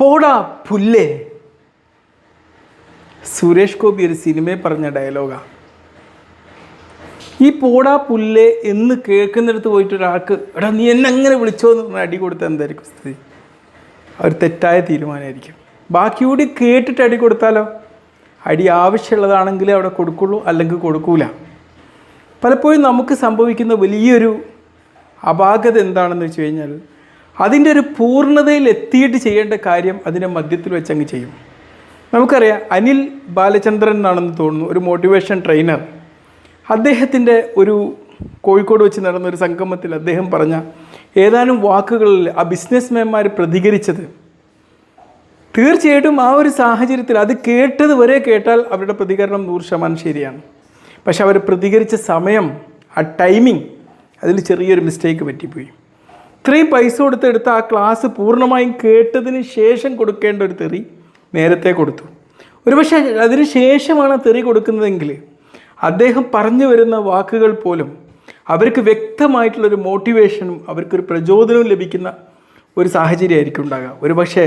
പോടാ പുല്ലേ. സുരേഷ് ഗോപി ഒരു സിനിമയിൽ പറഞ്ഞ ഡയലോഗാ. ഈ പോടാ പുല്ലേ എന്ന് കേൾക്കുന്നിടത്ത് പോയിട്ട് ഒരാൾക്ക് എടാ നീ എന്നെ അങ്ങനെ വിളിച്ചോ എന്ന് അടി കൊടുത്താൽ എന്തായിരിക്കും സ്ഥിതി? ഒരു തെറ്റായ തീരുമാനമായിരിക്കും. ബാക്കി കൂടി കേട്ടിട്ട് അടി കൊടുത്താലോ? അടി ആവശ്യമുള്ളതാണെങ്കിൽ അവിടെ കൊടുക്കുള്ളൂ അല്ലെങ്കിൽ കൊടുക്കൂല. പലപ്പോഴും നമുക്ക് സംഭവിക്കുന്ന വലിയൊരു അപാകത എന്താണെന്ന് വെച്ച് കഴിഞ്ഞാൽ അതിന്റെ ഒരു പൂർണതയിൽ എത്തിയിട്ട് ചെയ്യേണ്ട കാര്യം അതിന്റെ മധ്യത്തിൽ വെച്ച് അങ്ങ് ചെയ്യും. നമുക്കറിയാം അനിൽ ബാലചന്ദ്രൻ എന്നാണെന്ന് തോന്നുന്നു ഒരു മോട്ടിവേഷൻ ട്രെയിനർ അദ്ദേഹത്തിന്റെ ഒരു കോഴിക്കോട് വെച്ച് നടന്ന ഒരു സംഗമത്തിൽ അദ്ദേഹം പറഞ്ഞ ഏതാനും വാക്കുകളിൽ ആ ബിസിനസ്മാൻമാർ പ്രതികരിച്ചത്. തീർച്ചയായിട്ടും ആ ഒരു സാഹചര്യത്തിൽ അത് കേട്ടത് വരെ കേട്ടാൽ അവരുടെ പ്രതികരണം നൂറ് ശതമാനം ശരിയാണ്. പക്ഷെ അവർ പ്രതികരിച്ച സമയം ആ ടൈമിംഗ് അതിൽ ചെറിയൊരു മിസ്റ്റേക്ക് പറ്റിപ്പോയി. ഇത്രയും പൈസ കൊടുത്തെടുത്ത ആ ക്ലാസ് പൂർണമായും കേട്ടതിന് ശേഷം കൊടുക്കേണ്ട ഒരു തെറി നേരത്തെ കൊടുത്തു. ഒരുപക്ഷെ അതിന് ശേഷമാണ് തെറി കൊടുക്കുന്നതെങ്കിൽ അദ്ദേഹം പറഞ്ഞു വരുന്ന വാക്കുകൾ പോലും അവർക്ക് വ്യക്തമായിട്ടുള്ളൊരു മോട്ടിവേഷനും അവർക്കൊരു പ്രചോദനവും ലഭിക്കുന്ന ഒരു സാഹചര്യമായിരിക്കും ഉണ്ടാകുക ഒരു പക്ഷേ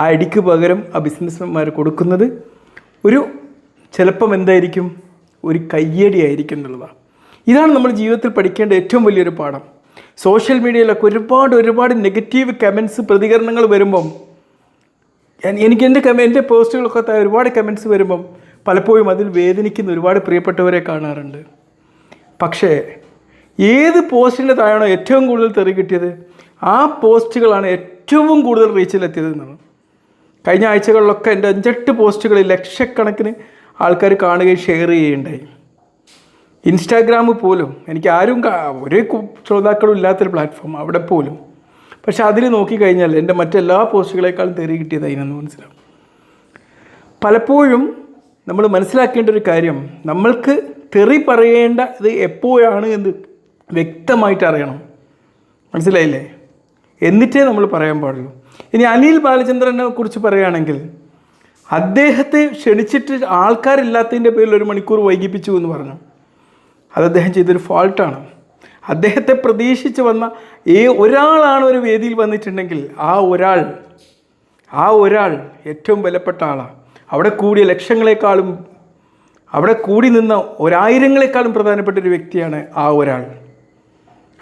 ആ ഇടിക്ക് പകരം ആ ബിസിനസ്മാൻമാർ കൊടുക്കുന്നത് ഒരു ചിലപ്പം എന്തായിരിക്കും? ഒരു കയ്യടി ആയിരിക്കും എന്നുള്ളതാണ്. ഇതാണ് നമ്മൾ ജീവിതത്തിൽ പഠിക്കേണ്ട ഏറ്റവും വലിയൊരു പാഠം. സോഷ്യൽ മീഡിയയിലൊക്കെ ഒരുപാട് ഒരുപാട് നെഗറ്റീവ് കമൻസ് പ്രതികരണങ്ങൾ വരുമ്പം എനിക്ക് എന്റെ കമ എന്റെ പോസ്റ്റുകളൊക്കെ ഒരുപാട് കമൻസ് വരുമ്പം പലപ്പോഴും അതിൽ വേദനിക്കുന്ന ഒരുപാട് പ്രിയപ്പെട്ടവരെ കാണാറുണ്ട്. പക്ഷേ ഏത് പോസ്റ്റിന്റെ താഴെയാണോ ഏറ്റവും കൂടുതൽ തെറി കിട്ടിയത്? ആ പോസ്റ്റുകളാണ് ഏറ്റവും കൂടുതൽ റീച്ചിലെത്തിയത് എന്നാണ്. കഴിഞ്ഞ ആഴ്ചകളിലൊക്കെ എന്റെ അഞ്ചെട്ട് പോസ്റ്റുകളിൽ ലക്ഷക്കണക്കിന് ആൾക്കാർ കാണുകയും ഷെയർ ചെയ്യുകയുണ്ടായി. ഇൻസ്റ്റാഗ്രാം പോലും എനിക്ക് ആരും ഒരേ ശ്രോതാക്കളും ഇല്ലാത്തൊരു പ്ലാറ്റ്ഫോം അവിടെ പോലും. പക്ഷെ അതിൽ നോക്കിക്കഴിഞ്ഞാൽ എന്റെ മറ്റെല്ലാ പോസ്റ്റുകളെക്കാളും തെറി കിട്ടിയത് അതിനെന്ന് മനസ്സിലാവും. പലപ്പോഴും നമ്മൾ മനസ്സിലാക്കേണ്ട ഒരു കാര്യം നമ്മൾക്ക് തെറി പറയേണ്ട ഇത് എപ്പോഴാണ് എന്ന് വ്യക്തമായിട്ട് അറിയണം. മനസ്സിലായില്ലേ? എന്നിട്ടേ നമ്മൾ പറയാൻ പാടുള്ളൂ. ഇനി അനിൽ ബാലചന്ദ്രനെ കുറിച്ച് പറയുകയാണെങ്കിൽ അദ്ദേഹത്തെ ക്ഷണിച്ചിട്ട് ആൾക്കാരില്ലാത്തതിന്റെ പേരിൽ ഒരു മണിക്കൂർ വൈകിപ്പിച്ചു എന്ന് പറഞ്ഞു. അത് അദ്ദേഹം ചെയ്തൊരു ഫോൾട്ടാണ് അദ്ദേഹത്തെ പ്രതീക്ഷിച്ച് വന്ന ഈ ഒരാളാണ് ഒരു വേദിയിൽ വന്നിട്ടുണ്ടെങ്കിൽ ആ ഒരാൾ ആ ഒരാൾ ഏറ്റവും വിലപ്പെട്ട ആളാണ്. അവിടെ കൂടിയ ലക്ഷങ്ങളെക്കാളും അവിടെ കൂടി നിന്ന ഒരായിരങ്ങളെക്കാളും പ്രധാനപ്പെട്ട ഒരു വ്യക്തിയാണ് ആ ഒരാൾ.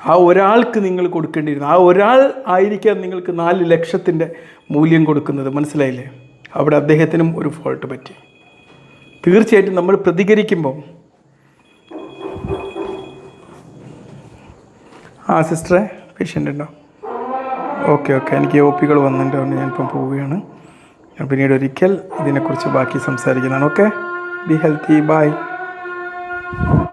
ആ ഒരാൾക്ക് നിങ്ങൾ കൊടുക്കേണ്ടിയിരുന്നു. ആ ഒരാൾ ആയിരിക്കാം നിങ്ങൾക്ക് നാല് ലക്ഷത്തിന്റെ മൂല്യം കൊടുക്കുന്നത്. മനസ്സിലായില്ലേ? അവിടെ അദ്ദേഹത്തിനും ഒരു ഫോൾട്ട് പറ്റി. തീർച്ചയായിട്ടും നമ്മൾ പ്രതികരിക്കുമ്പോൾ ആ സിസ്റ്ററെ പേഷ്യന്റ് ഉണ്ടോ? Okay okay. എനിക്ക് ഒ പികൾ വന്നിട്ടുണ്ട്. അതുകൊണ്ട് ഞാനിപ്പം പോവുകയാണ്. ഞാൻ പിന്നീട് ഒരിക്കൽ ഇതിനെക്കുറിച്ച് ബാക്കി സംസാരിക്കുന്നതാണ്. ഓക്കെ? Be healthy. ബൈ.